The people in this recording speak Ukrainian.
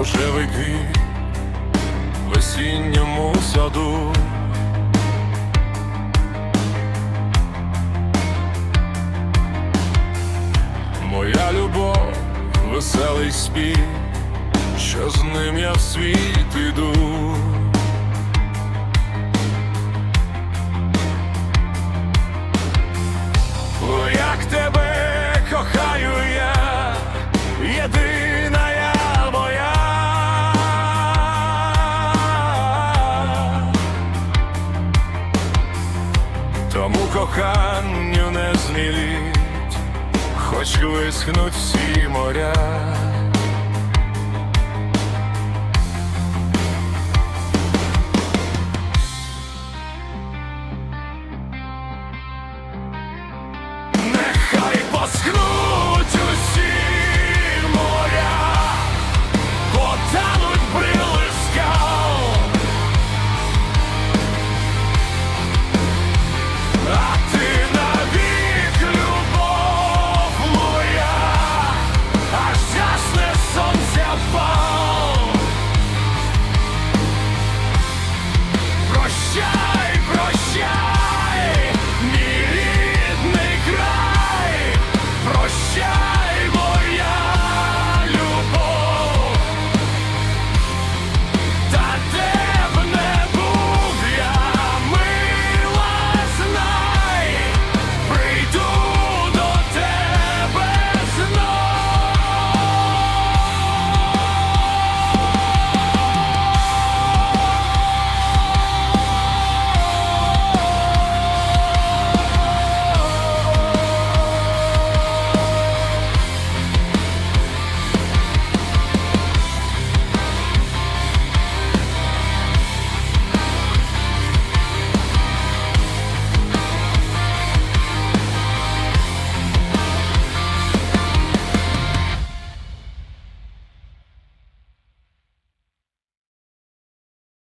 рожевий квіт в осінньому саду. Моя любов, веселий спів, що з ним я в світ іду. Тому коханню не зміліть, хоч висхнуть всі моря.